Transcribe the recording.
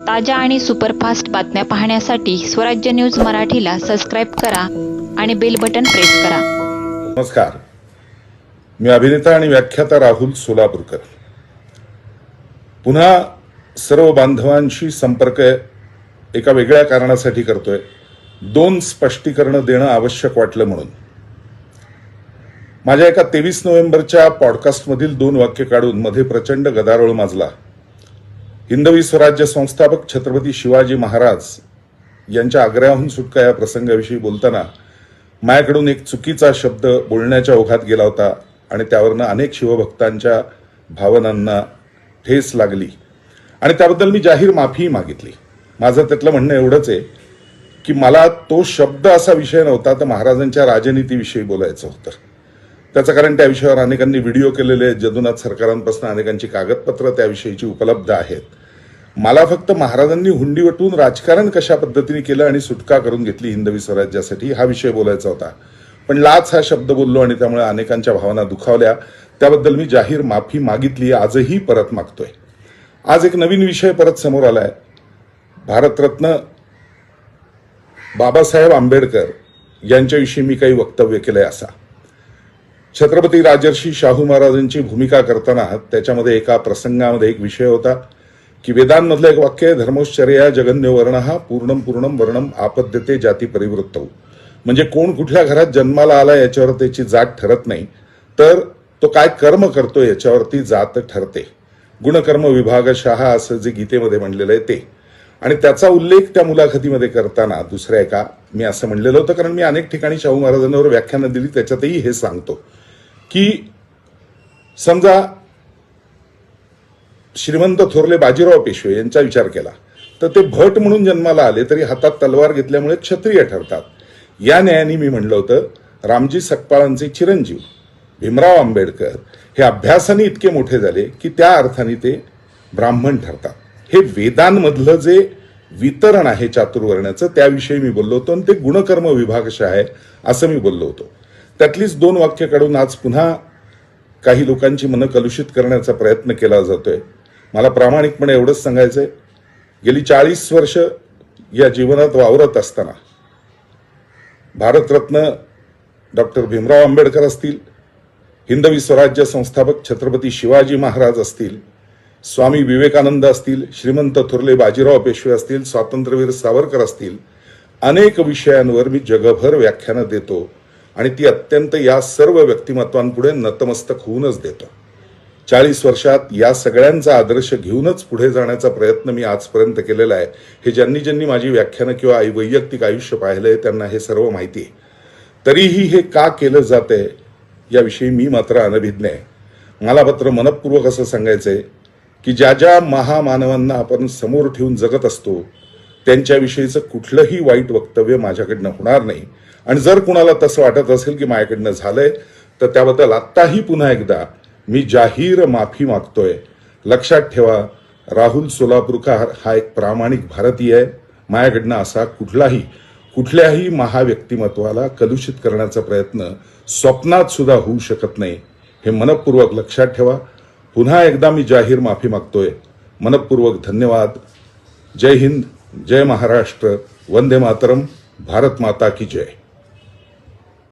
ताज्या आणि सुपरफास्ट बातम्या पाहण्यासाठी स्वराज्य न्यूज मराठीला सबस्क्राईब करा आणि बेल बटन प्रेस करा. नमस्कार. मी अभिनेता आणि व्याख्याता राहुल सोलापूरकर. पुन्हा सर्व बांधवांशी संपर्क एका वेगळ्या कारणासाठी करतोय. दोन स्पष्टीकरणं देणं आवश्यक वाटलं म्हणून. माझ्या एका तेवीस नोव्हेंबरच्या पॉडकास्टमधील दोन वाक्य काढून मध्ये प्रचंड गदारोळ माजला. हिंदवी स्वराज्य संस्थापक छत्रपती शिवाजी महाराज यांच्या आग्र्याहून सुटका या प्रसंगाविषयी बोलताना माझ्याकडून एक चुकीचा शब्द बोलण्याच्या ओघात गेला होता आणि त्यावरनं अनेक शिवभक्तांच्या भावनांना ठेस लागली. आणि त्याबद्दल मी जाहीर माफी मागितली. माझं त्यातलं म्हणणं एवढंच आहे की मला तो शब्द असा विषय नव्हता तर महाराजांच्या राजनीतीविषयी बोलायचं होतं. त्याचं कारण त्या विषयावर अनेकांनी व्हिडिओ केलेले आहेत. जदुनाथ सरकारांपासून अनेकांची कागदपत्रं त्याविषयीची उपलब्ध आहेत. मला फक्त महाराजांनी हुंडी वटून राजकारण कशा पद्धतीने केलं आणि सुटका करून घेतली हिंदवी स्वराज्यासाठी हा विषय बोलायचा होता. पण लाच हा शब्द बोललो आणि त्यामुळे अनेकांच्या भावना दुखावल्या. त्याबद्दल मी जाहीर माफी मागितली आजही परत मागतोय. आज एक नवीन विषय परत समोर आलाय. भारतरत्न बाबासाहेब आंबेडकर यांच्याविषयी मी काही वक्तव्य केलंय असा. छत्रपती राजर्षी शाहू महाराजांची भूमिका करताना त्याच्यामध्ये एका प्रसंगामध्ये एक विषय होता. की वेदांमधलं एक वाक्य आहे धर्मोश्चर्या जगन्य वर्ण हा पूर्णम पूर्णम वर्णम आपद्यते जाती परिवृत्त. म्हणजे कोण कुठल्या घरात जन्माला आला याच्यावर त्याची जात ठरत नाही तर तो काय कर्म करतो याच्यावरती जात ठरते. गुणकर्म विभागशहा असं जे गीतेमध्ये म्हणलेलं आहे ते. आणि त्याचा उल्लेख त्या मुलाखतीमध्ये करताना दुसऱ्या एका मी असं म्हणलेलं होतं कारण मी अनेक ठिकाणी शाहू महाराजांवर व्याख्यानं दिली त्याच्यातही हे सांगतो. की समजा श्रीमंत थोरले बाजीराव पेशवे यांचा विचार केला. तर ते भट म्हणून जन्माला आले तरी हातात तलवार घेतल्यामुळे क्षत्रिय ठरतात. या न्यायाने मी म्हणलं होतं रामजी सकपाळांचे चिरंजीव भीमराव आंबेडकर हे अभ्यासाने इतके मोठे झाले की त्या अर्थाने ते ब्राह्मण ठरतात. हे वेदांमधलं जे वितरण आहे चातुर्वर्ण्याचं त्याविषयी मी बोललो होतो आणि ते गुणकर्म विभागशः आहे असं मी बोललो होतो. त्यातलीच दोन वाक्य काढून आज पुन्हा काही लोकांची मनं कलुषित करण्याचा प्रयत्न केला जातोय. मला प्रामाणिकपणे एवढंच सांगायचं आहे गेली चाळीस वर्ष या जीवनात वावरत असताना भारतरत्न डॉक्टर भीमराव आंबेडकर असतील हिंदवी स्वराज्य संस्थापक छत्रपती शिवाजी महाराज असतील स्वामी विवेकानंद असतील श्रीमंत थुर्ले बाजीराव पेशवे असतील स्वातंत्र्यवीर सावरकर असतील अनेक विषयांवर मी जगभर व्याख्यानं देतो आणि ती अत्यंत या सर्व व्यक्तिमत्वांपुढे नतमस्तक होऊनच देतो. चाळीस वर्षात या सगळ्यांचा आदर्श घेऊनच पुढे जाण्याचा प्रयत्न मी आजपर्यंत केलेला आहे. हे ज्यांनी ज्यांनी माझी व्याख्यानं किंवा आई- वैयक्तिक आयुष्य पाहिलंय त्यांना हे सर्व माहिती आहे. तरीही हे का केलं जातंय याविषयी मी मात्र अनभिज्ञ आहे. मला मात्र मनपूर्वक असं सांगायचंय की ज्या ज्या महामानवांना आपण समोर ठेवून जगत असतो त्यांच्याविषयीचं कुठलंही वाईट वक्तव्य माझ्याकडनं होणार नाही. आणि जर कुणाला तसं वाटत असेल की माझ्याकडनं झालंय तर त्याबद्दल आत्ताही पुन्हा एकदा मी जाहीर माफी मागतोय. लक्षात ठेवा राहुल सोलापूरकर हा एक प्रामाणिक भारतीय आहे. माझ्याकडनं असा कुठलाही कुठल्याही महाव्यक्तिमत्वाला कलुषित करण्याचा प्रयत्न स्वप्नात सुद्धा होऊ शकत नाही. हे मनपूर्वक लक्षात ठेवा. पुन्हा एकदा मी जाहीर माफी मागतोय. मनपूर्वक धन्यवाद. जय हिंद जय महाराष्ट्र. वंदे मातरम. भारत माता की जय.